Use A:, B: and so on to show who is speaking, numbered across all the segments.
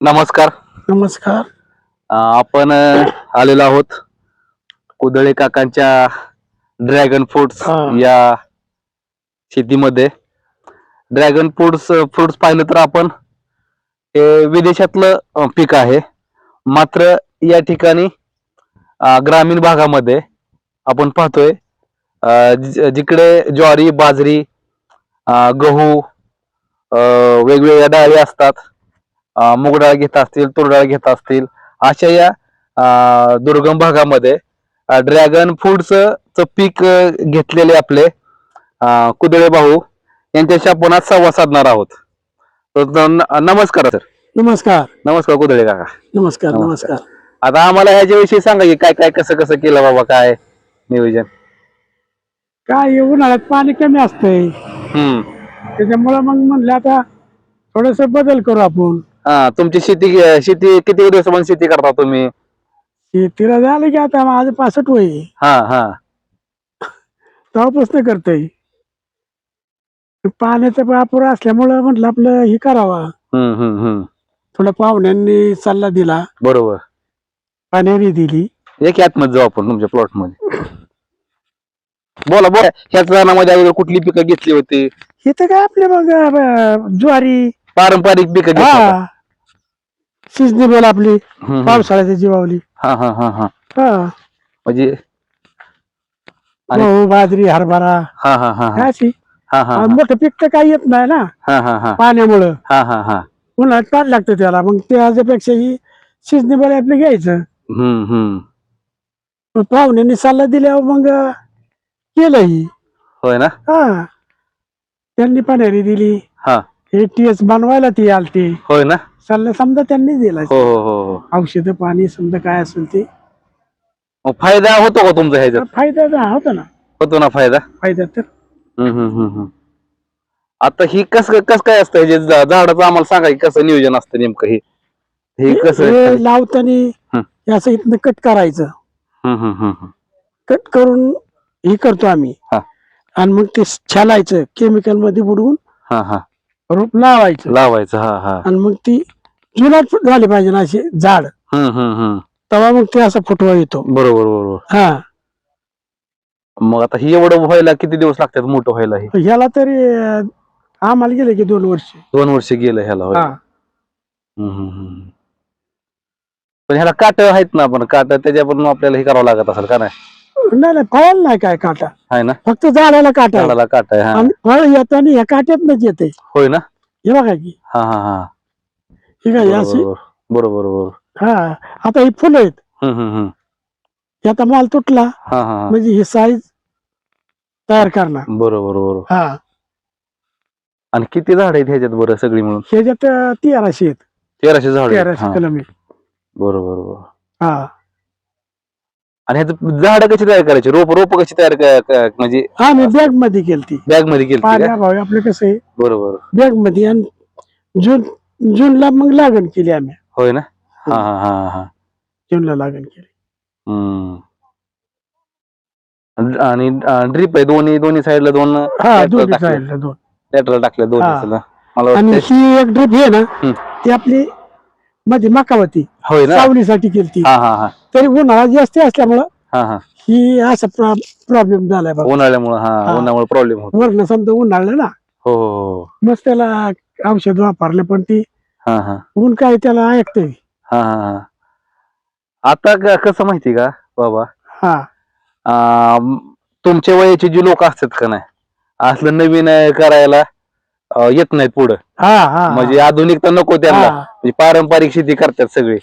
A: नमस्कार.
B: नमस्कार.
A: अं, आपण अं, आलेलो आहोत कुदळे काकांच्या ड्रॅगन फ्रुट्स
B: हा.
A: या शेतीमध्ये. ड्रॅगन फ्रुट्स फ्रुट्स पाहिलं तर आपण हे विदेशातलं अं, पीक आहे. मात्र या ठिकाणी अं, ग्रामीण भागामध्ये आपण पाहतोय अं, जि- जिकडे ज्वारी बाजरी अं, गहू अं, वेगवेगळ्या डाळी असतात अं, मूग डाळ घेत असतील तूर डाळ घेत असतील अशा या दुर्गम भागामध्ये ड्रॅगन फ्रूटचं पीक घेतलेले आपले कुदळे भाऊ यांच्याशी आपण आज संवाद साधणार आहोत. नमस्कार सर.
B: नमस्कार.
A: नमस्कार कुदळे काका.
B: नमस्कार
A: नमस्कार. आता आम्हाला ह्याच्याविषयी सांगा की काय काय कसं कसं केलं बाबा काय नियोजन?
B: काय उन्हाळ्यात पाणी कमी असतंय. त्याच्यामुळं मग म्हणलं आता थोडस बदल करू आपण.
A: हा तुमची शेती शेती किती दिवसापासून शेती करता तुम्ही?
B: शेतीला झालं की आता माझं पासष्ट वय आहे.
A: हा हा.
B: तेव्हापासून करतोय. पाण्याचा वापर असल्यामुळं म्हटलं आपलं हे करावा.
A: हम्म हम्म हम्म.
B: थोडं पाहुण्यांनी सल्ला दिला.
A: बरोबर.
B: पाण्याने दिली.
A: एक आतमध्ये जाऊ आपण तुमच्या प्लॉटमध्ये बोला बोला. ह्याच रानामध्ये अगोदर कुठली पिकं घेतली होती?
B: इथं काय आपले मग अं, ज्वारी.
A: पारंपरिक पिकं घेतली.
B: हा. सिजनेबल आपली
A: हम्म.
B: पावसाळ्याची जीवावली
A: हा हा हा हा.
B: हा.
A: म्हणजे आणि-
B: गहू बाजरी हरभरा.
A: हा हा हा हा.
B: अशी
A: हा हा
B: आणि मोठं पीक तर काही येत नाही ना.
A: हा हा हा.
B: पाण्यामुळं.
A: हा हा हा.
B: उन्हाळ्यात पाणी लागतं त्याला. मग त्याच्यापेक्षा ही सिजनेबल आपलं घ्यायचं.
A: हम्म हम्म.
B: मग पाहुण्यांनी सल्ला दिल्यावर मग केलं ही
A: होय ना?
B: हा. त्यांनी पाण्यारी दिली.
A: हा.
B: हे टीएस बनवायला ती आलती.
A: होय ना?
B: सल्ला समजा त्यांनी दिला.
A: हो हो हो हो.
B: औषध पाणी समजा काय असेल ते.
A: मग फायदा होतो का तुमचा ह्याच्यात?
B: फायदा तर होता ना.
A: होतो ना फायदा?
B: फायदा तर.
A: हम्म हम्म हम्म हम्म. आता ही कस कस काय असतं? हे झा- झाडाचं आम्हाला सांगा की कसं नियोजन असतं नेमकं हे? हे कसं
B: हे लावताना असं इथनं कट करायचं.
A: हम्म हम्म हम्म हम्म.
B: कट करून हे करतो आम्ही.
A: हा.
B: आणि मग ते छालायचं केमिकलमध्ये बुडवून
A: हा हा.
B: रोप लावायचं.
A: लावायचं हा हा.
B: आणि मग ती जुनाट झाली पाहिजे ना अशी झाड.
A: हम्म हम्म हम्म.
B: तेव्हा मग ते असा फुटवा येतो.
A: बरोबर बरोबर.
B: हा.
A: मग आता ही एवढं व्हायला किती दिवस लागतात मोठं व्हायला हे?
B: ह्याला तरी अं, आम्हाला गेले की दोन वर्ष.
A: दोन वर्ष गेलं ह्याला होय.
B: हा.
A: हम्म, हम्म, हम्म. पण ह्याला काट आहेत ना पण काट त्याच्या पण आपल्याला हे करावं लागत असेल का नाही?
B: नाही नाही फळ नाही काय काटा.
A: आहे ना.
B: फक्त झाडाला काटा आहे.
A: झाडाला काट आहे हा.
B: आणि फळ येताना ह्या काट्यातनच येते.
A: होय ना?
B: हे बघा की.
A: हा हा हा.
B: हे काय
A: बरोबर
B: अशी?
A: बरोबर बरोबर
B: हा आता ही फुलं आहेत.
A: हम्म, हम्म, हम्म.
B: हे आता माल तुटला.
A: हा हा हा.
B: म्हणजे ही साईज तयार करणार.
A: बरोबर बरोबर.
B: हा.
A: आणि किती झाड आहेत ह्याच्यात बरं सगळी मिळून?
B: ह्याच्यात अं, तेराशे आहेत.
A: तेराशे झाड.
B: तेराशे
A: हा,
B: कलम आहेत
A: बरोबर बरोबर.
B: हा.
A: आणि ह्याचं झाड कशी तयार करायची? रोप रोप कशी तयार क- क- म्हणजे
B: हा मी बॅगमध्ये केलती.
A: बॅगमध्ये केली
B: आपलं कसं आहे?
A: बरोबर.
B: बॅगमध्ये आणि जून जूनला मग लागण केली आम्ही.
A: होय ना? हा हा हा हा
B: जूनला लागण केली.
A: हम्म. आणि ड्रीप आहे दोन्ही दोन्ही साईडला दोन
B: हा
A: lateral
B: दोन्ही
A: टाकले.
B: साईडला दोन.
A: Lateral टाकले
B: हा.
A: मला
B: आणि ही एक ड्रिप आहे ना
A: हम्म.
B: ती आपली मध्ये मकावती.
A: होय ना?
B: सावलीसाठी केलती.
A: हा हा हा.
B: तरी उन्हाळा जास्त असल्यामुळं
A: हा हा.
B: ही असा प्रॉब्लेम झालाय बघा.
A: उन्हाळ्यामुळे हा
B: हा.
A: उन्हामुळे प्रॉब्लेम होतो.
B: वरण समजा उन्हाळलं ना
A: हो हो हो
B: मस्त त्याला औषध वापरलं पण ती
A: हा हा.
B: ऊन काय त्याला ऐकतंय?
A: हा हा हा. आता क- कसं माहिती का बाबा?
B: हा.
A: अं, तुमच्या वयाचे जे लोक असतात का नाही असलं नवीन अं, करायला अं, येत नाहीत पुढं.
B: हा हा.
A: म्हणजे आधुनिकता नको त्यांना.
B: हा.
A: म्हणजे पारंपरिक शेती करतात सगळे.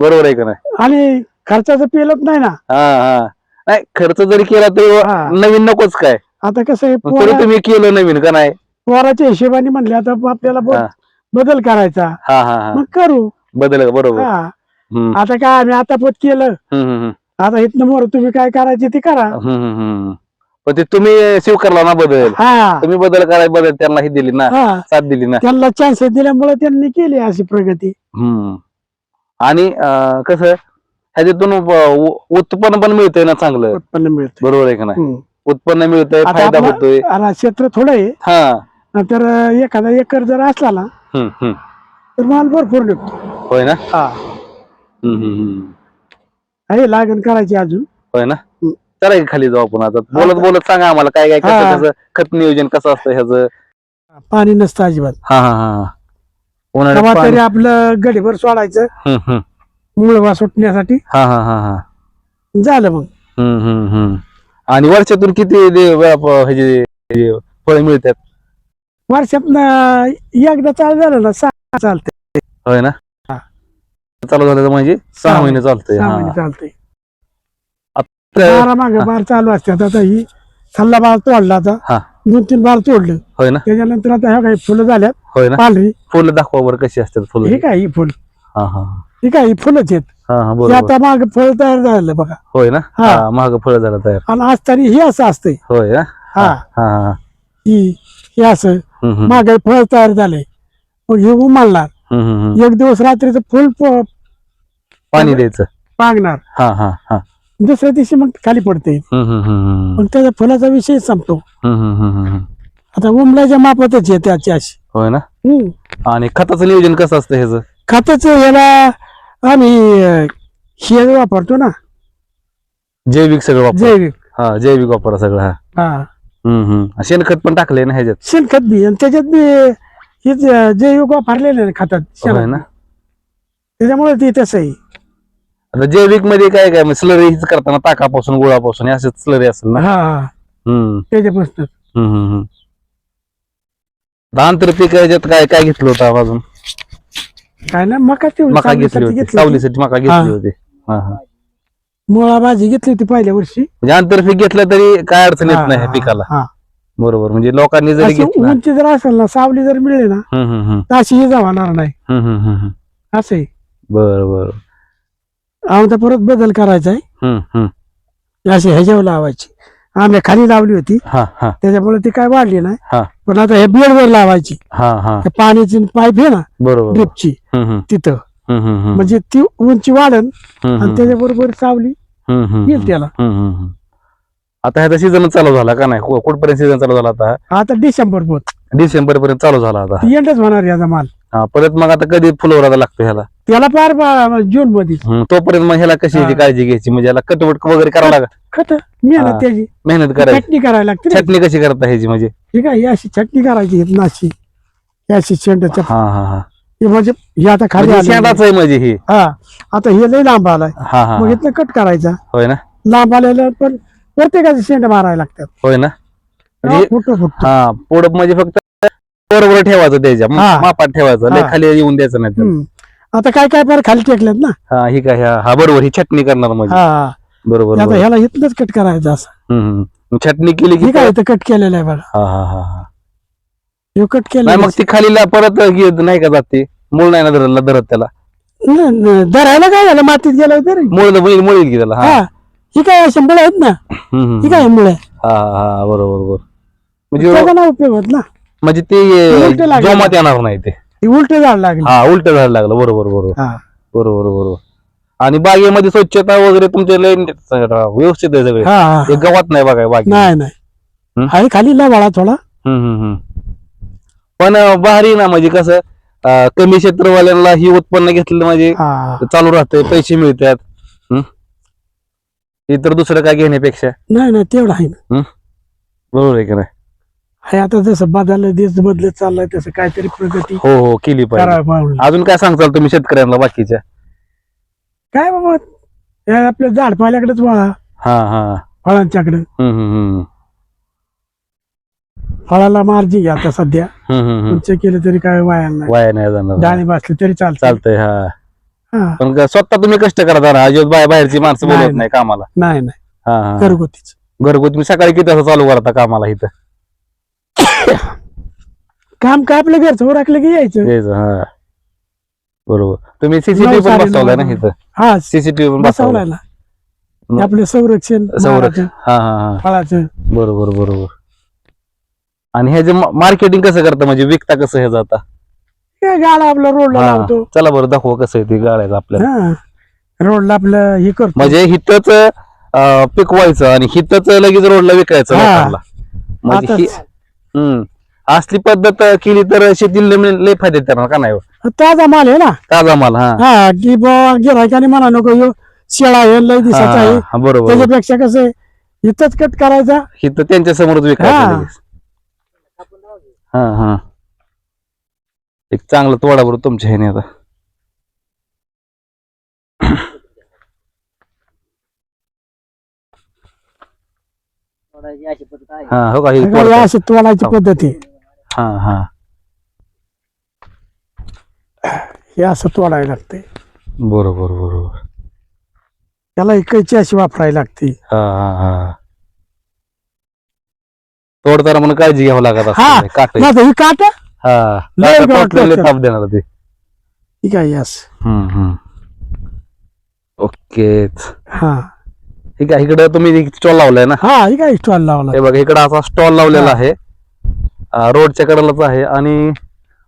A: बरोबर आहे का नाही?
B: आणि खर्चाचं पेलत नाही ना.
A: हा हा. नाही खर्च जरी केला तरी. नवीन नकोच काय.
B: आता कसं आहे
A: मग तरी
B: पोरा-
A: तुम्ही केलं नवीन का नाही?
B: पोराच्या हिशोबाने म्हणले आता आपल्याला ब-
A: हा.
B: बदल करायचा.
A: हा हा हा.
B: मग करू.
A: बदल बरोबर.
B: हा.
A: हम्म,
B: आता काय आम्ही आता पोत केलं.
A: हम्म, हम्म,
B: आता इथनं मोर तुम्ही काय करायचे ते करा.
A: हम्म, हम्म, हम्म. पण ते तुम्ही स्वीकारला ना बदल.
B: हा.
A: तुम्ही बदल करायला बदल त्यांना ही दिली ना.
B: हा.
A: साथ दिली ना.
B: त्यांना चान्स दिल्यामुळे त्यांनी केली अशी प्रगती.
A: हम्म. आणि अं, कसं ह्याच्यातून उत्पन्न पण मिळतंय ना चांगलं.
B: उत्पन्न मिळतं
A: बरोबर आहे का नाही?
B: हम्म.
A: उत्पन्न मिळतंय
B: आता
A: फायदा
B: आपलं-
A: होतोय.
B: आता क्षेत्र थोडं आहे.
A: हा.
B: तर एखादा एकर जर असला ना
A: हम्म, हम्म.
B: तर माल भरपूर निघतो.
A: होय ना?
B: हा.
A: हम्म, हम्म, हम्म.
B: आहे लागण करायची अजून.
A: होय ना?
B: हम्म.
A: चला की खाली जाऊ आपण आता. बोलत बोलत सांगा आम्हाला काय काय कसं
B: हा.
A: कसं खत नियोजन कसं असतं ह्याचं?
B: पाणी नसतं अजिबात.
A: हा हा हा
B: तेव्हा
A: उन्हाळ्यात
B: तरी
A: पाणी-
B: आपलं गडीभर सोडायचं.
A: हम्म, हम्म.
B: मुळवा सुटण्यासाठी
A: हा हा हा हा.
B: झालं मग
A: हम्म, हम्म, हम्म. आणि वर्षातून किती दे- प- हे फळ मिळतात?
B: वर्षात एकदा चालू झालं ना सहा चालते
A: होय ना?
B: हा.
A: चालू झालं तर म्हणजे सहा
B: सहा
A: महिने चालतंय
B: सहा
A: हा.
B: महिने चालते
A: तर-
B: बारा माग बार चालू असतात. आता ही सल्ला बार तोडला आता. दोन तीन बार तोडलं.
A: होय ना?
B: त्याच्यानंतर आता ह्या काही फुलं झाल्यात.
A: होय ना?
B: पांढरी
A: फुलं दाखवा बरं कशी असतात फुलं.
B: हे काय ही फुल?
A: हा हा.
B: ही काय ही फुलंच आहेत.
A: हा हा
B: हे
A: बरोबर
B: आता माग फळ तयार झालं बघा.
A: होय ना?
B: हा.
A: हा माग फळ झालं तयार.
B: आणि असताना हे असं असतंय.
A: होय ना?
B: हा.
A: हा हा
B: ही. हे असं
A: हम्म, हम्म.
B: मागे फळ तयार झालंय. मग हे उमलणार.
A: हम्म, हम्म, हम्म.
B: एक दिवस रात्रीचं फुल प-
A: पाणी द्यायचं.
B: पांगणार.
A: हा हा हा.
B: दुसऱ्या दिवशी मग खाली पडते
A: हम्म, हम्म, हम्म, हम्म.
B: मग त्याच्या फुलाचा विषय संपतो.
A: हम्म, हम्म, हम्म, हम्म.
B: आता उमलाच्या मापातच आहे त्याची अशी.
A: होय ना. आणि खताचं नियोजन कसं असतं ह्याचं?
B: खताच याला आम्ही हे वापरतो ना.
A: जैविक सगळं वापर
B: जैविक.
A: हा जैविक वापरा सगळं हा.
B: हा.
A: हम्म, हम्म. शेणखत पण टाकलंय ना ह्याच्यात?
B: शेणखत बी आणि त्याच्यात बी अं, जैविक वापरलेले ना खतात
A: होय
B: शेणात.
A: ना?
B: त्याच्यामुळे ते तसं आहे.
A: आता जैविकमध्ये काय काय स्लरी हीच करताना ताकापासून गुळापासून असेच स्लरी असेल ना?
B: हा. हा
A: हम्म.
B: त्याच्यापासून.
A: हम्म, हम्म, हम्म. आंतर पीक ह्याच्यात काय काय घेतलं होतं अजून?
B: काय ना मका तेवढी
A: मका घेतली
B: सावलीसाठी
A: होती.
B: घेतली होती.
A: सावलीसाठी मका
B: हा.
A: घेतली होती. हा हा.
B: मुळा भाजी घेतली होती पहिल्या वर्षी.
A: म्हणजे आंतरपीक घेतलं तरी काय अडचण येत नाही ह्या
B: हा,
A: पिकाला.
B: हा.
A: बरोबर म्हणजे लोकांनी जरी
B: अशी
A: घेतलं.
B: उंची जर असेल ना सावली जर मिळली ना
A: हम्म, हम्म, हम्म.
B: तर अशी ही जाणार नाही.
A: हम्म, हम्म, हम्म, हम्म.
B: असं आहे.
A: बरं बरं.
B: आमचा परत बदल करायचा आहे.
A: हम्म, हम्म.
B: अशी ह्याच्यावर लावायची. आम्ही खाली लावली होती.
A: हा हा.
B: त्याच्यामुळे ती काय वाढली नाही. पण आता हे बेडवर लावायची.
A: हा हा.
B: त्या पाण्याची पाईप आहे ना
A: बरोबर.
B: ड्रिपची. तिथं. म्हणजे ती उंची वाढन आणि त्याच्याबरोबर सावली येईल त्याला.
A: आता ह्याचा सीझन चालू झाला का नाही? कु- कुठपर्यंत सीझन चालू झाला आता?
B: आता डिसेंबर पोत
A: डिसेंबर पर्यंत चालू झाला आता.
B: एंडच होणार याचा माल.
A: हा परत मग आता कधी फुलवराला लागतो ह्याला?
B: त्याला फार जून मध्ये.
A: तोपर्यंत मग ह्याला कशी. काळजी घ्यायची? म्हणजे याला कटवट वगैरे करावं लागत
B: खत. मेहनत त्याची.
A: मेहनत करायची
B: चटणी करायला लागते.
A: चटणी कशी करता ह्याची म्हणजे?
B: ठीक आहे ही अशी चटणी करायची नाशी. अशी शेंडाच्या
A: हा हा हा.
B: हे म्हणजे हे आता खाली
A: म्हणजे शेंडाच आहे. म्हणजे ही.
B: हा. आता हे लय लांब आलाय.
A: हा हा
B: मग
A: हा.
B: इथनं कट करायचा.
A: होय ना?
B: लांब आलेलं पण प्रत्येकाचे शेंड मारायला लागतात.
A: होय ना? म्हणजे
B: फुटो फुटतो
A: हा पुढं म्हणजे फक्त बरोबर ठेवायचं त्याच्या.
B: हा.
A: मापात ठेवायचं. लय
B: हा.
A: खाली येऊन द्यायचं नाही त्याला.
B: आता काय काय फार खाली टेकल्यात ना?
A: हा ही काय हा हा, बरोबर. ही चटणी करणार म्हणजे.
B: हा.
A: बरोबर
B: आता
A: बरोबर.
B: ह्याला इथनच कट करायचं असं.
A: हम्म, हम्म. चटणी केली की
B: हे काय इथं कट केलेलं आहे बघा.
A: हा हा हा हा.
B: हे कट
A: नाही
B: केलेलं
A: मग ती खालीला परत नाही का जात? मूळ नाही ना धरला धरत त्याला.
B: न- न- धरायला काय झालं? मातीत गेलं तरी
A: मूळ मुळी मुळी की त्याला हा.
B: हा. ही काय शंभर आहेत ना?
A: हम्म, हम्म,
B: ही काय मुळे
A: हा हा हा बरोबर बरोबर. म्हणजे
B: त्याचा नाही उपयोग होत ना?
A: म्हणजे ते
B: उलटं लागलं.
A: जोमात येणार नाही ते.
B: उलट झाड लागली.
A: हा उलट झालं लागलं बरोबर बरोबर.
B: हा.
A: बरोबर बरोबर. आणि बागेमध्ये स्वच्छता वगैरे तुमचे लय व्यवस्थित आहे सगळे.
B: हा हा.
A: गवत नाही बघा बागे
B: नाही नाही.
A: हम्म?
B: आहे खाली लवाळा थोडा.
A: हम्म, हम्म, हम्म. पण भारी ना म्हणजे कसं अं, कमी क्षेत्रवाल्यांना ही उत्पन्न घेतलं म्हणजे
B: हा.
A: चालू राहते पैसे मिळतात? इतर दुसरं काय घेण्यापेक्षा?
B: नाही नाही तेवढं आहे ना.
A: बरोबर आहे की नाही?
B: आहे आता जसं बदललं देश बदलत चाललाय तसं काहीतरी प्रगती
A: हो हो केली पाहिजे.
B: करायला पाहिजे.
A: अजून काय सांगताल तुम्ही शेतकऱ्यांना बाकीच्या?
B: काय बाबा हे आपलं झाड पाल्याकडेच वळा.
A: हा हा.
B: फळांच्याकडे.
A: हम्म, हम्म, हम्म.
B: फळाला मार्जिन घ्या आता सध्या. उंच केलं तरी काय वाया नाही.
A: वाया नाही जाणार.
B: डाळी बसली तरी चालतं
A: चालतंय हा.
B: हा.
A: पण स्वतः तुम्ही कष्ट करता अजिबात बाहेर बाहेरची माणसं
B: नाही,
A: बोलवत नाही कामाला.
B: नाही नाही.
A: हा हा.
B: घरगुतीच.
A: घरगुती तुम्ही सकाळी किती वाजता चालू करता कामाला इथं?
B: काम काय आपलं घरचं? उरकलं की यायचं?
A: यायचं, हा. बरोबर. तुम्ही सीसीटीव्ही पण बसवलाय ना. इथं?
B: हा.
A: सीसीटीव्ही पण
B: बसवलाय.
A: बसवलाय
B: ना.
A: मग-
B: आपलं संरक्षण
A: संरक्षण. हा हा हा.
B: फळाचं.
A: बरोबर बरोबर. आणि हे जे मार्केटिंग कसं करतं? म्हणजे विकता कसं हे जाता?
B: हे गाडा आपलं रोडला लावतो.
A: चला बरं दाखवा कसं आहे ते गाळायचं आपल्याला.
B: हा. रोडला आपलं हे करतो.
A: म्हणजे हिथंच अं, पिकवायचं आणि हिथंच लगेच रोडला विकायचं
B: हा.
A: लोकांना. म्हणजे
B: आताच.
A: हि- हम्म. असली पद्धत केली तर शेतीला लय लय फायदे देणार का नाही हो?
B: ताजा माल आहे ना?
A: ताजा माल हा.
B: हा की गिरायकाने म्हणा नको ह्यो शेळा आहे लय दिसाचा आहे.
A: हा, बरोबर.
B: त्याच्यापेक्षा कसं आहे इथंच कट करायचा.
A: ही तर त्यांच्या समोरच
B: हा.
A: विकायचं लगेच. हा हा. एक चांगलं तोडा बरोबर तुमच्या ह्याने आता. हा हो का? हे
B: सगळं
A: तोडतात.
B: अशी तोडायची
A: हो.
B: पद्धत. आहे
A: हा हा.
B: हे असं तोडायला लागते
A: बरोबर बरोबर.
B: त्याला इकायची अशी वापरायला लागते.
A: हा हा हा. तोडताना म्हणून काळजी घ्यावं लागत
B: हा.
A: असते काट.
B: नाही तर ही काट?
A: हा
B: लय
A: काटं
B: गावात
A: तोडलेले
B: लागतात.
A: ताप देणार ते.
B: ही काय यस.
A: ओके.
B: हा.
A: ठीक आहे इकडे तुम्ही स्टॉल लावलाय ना?
B: हा ही काय स्टॉल लावला
A: हे बघा इकडे असा स्टॉल लावलेला आहे. अं, रोडच्या कडेलाच आहे आणि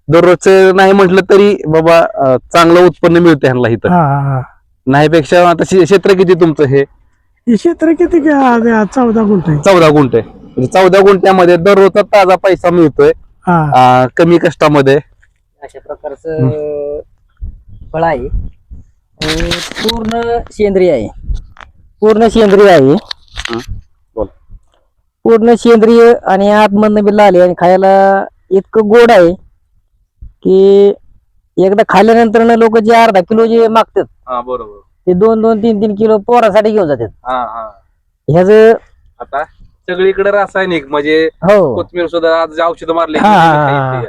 A: दररोजचं नाही म्हटलं तरी बाबा अं, चांगलं उत्पन्न मिळते ह्यांना इथं.
B: हा हा हा.
A: नाहीपेक्षा आता शे- क्षेत्र किती तुमचं हे?
B: हे क्षेत्र किती? का चौदा गुंठ. आहे
A: चौदा गुंठे. म्हणजे चौदा गुंठ्यामध्ये दररोजचा ताजा पैसा मिळतोय.
B: हा.
A: कमी कष्टामध्ये.
C: अशा प्रकारचं फळ आहे. पूर्ण सेंद्रिय आहे. पूर्ण सेंद्रिय आहे.
A: बोल.
C: पूर्ण सेंद्रिय आणि आतमधनं बी लाल आहे आणि खायला इतकं गोड आहे की एकदा खाल्ल्यानंतर लोक जे अर्धा किलो जे मागतात
A: हा बरोबर.
C: ते दोन दोन तीन तीन किलो पोरासाठी घेऊन जातात.
A: हा हा.
C: ह्याच
A: आता? सगळीकडे रासायनिक म्हणजे
C: हो.
A: कोथमीर सुद्धा आज औषधं मारले.
B: हा, हा, हा.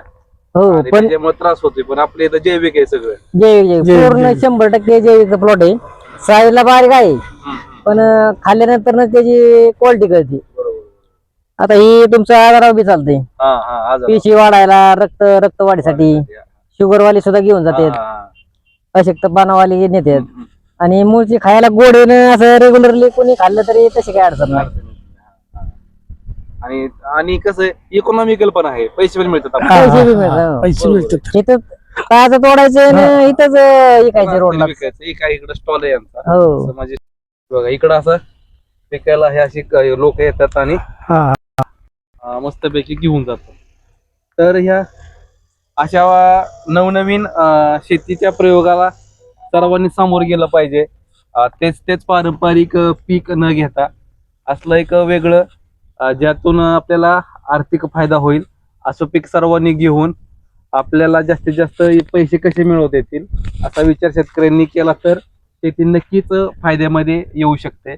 C: हो पण
A: त्याच्यामुळे त्रास होतोय पण आपल्या इथं जैविक आहे सगळं.
C: जैविक जैविक.
B: जैविक,
C: पूर्ण
B: जैविक.
C: शंभर टक्के जैविक प्लॉट आहे. साईजला बारीक आहे पण अं, खाल्ल्यानंतर ना त्याची क्वालिटी कळते.
A: बरोबर.
C: आता ही तुमचं आजारावर बी चालते
A: हा हा आज
C: पेशी वाढायला रक्त रक्त वाढीसाठी शुगर वाली सुद्धा घेऊन जातात. अशक्तपणावाली नेतात. आणि मूळची खायला गोड येणं असं रेग्युलरली कोणी खाल्लं तरी तशी काय अडचण नाही.
A: आणि आणि कसं इकॉनॉमिकल पण आहे. पैसे पण मिळतात
B: हा,
A: आपल्याला.
C: पैसे बी मिळतात.
B: पैसे मिळतात.
C: इथं ताजं तोडायचं आणि इथंच विकायचं रोडला
A: विकायचं. एक आहे इकडे स्टॉल आहे यांचा
C: हो.
A: असं म्हणजे बघा इकडं असं विकायला हे अशी लोक येतात आणि
B: हा.
A: अं, मस्तपैकी घेऊन जातात. तर ह्या अशा नवनवीन अं, शेतीच्या प्रयोगाला सर्वांनी समोर गेलं पाहिजे. अं, तेच तेच पारंपरिक अं, पीक न घेता असलं एक वेगळं ज्यातून आपल्याला आर्थिक फायदा होईल असं पीक सर्वांनी घेऊन आपल्याला जास्तीत जास्त पैसे कसे मिळवता येतील असा विचार शेतकऱ्यांनी केला तर शेती नक्कीच फायद्यामध्ये येऊ शकते.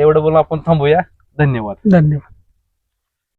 A: एवढं बोलून आपण थांबूया. धन्यवाद.
B: धन्यवाद.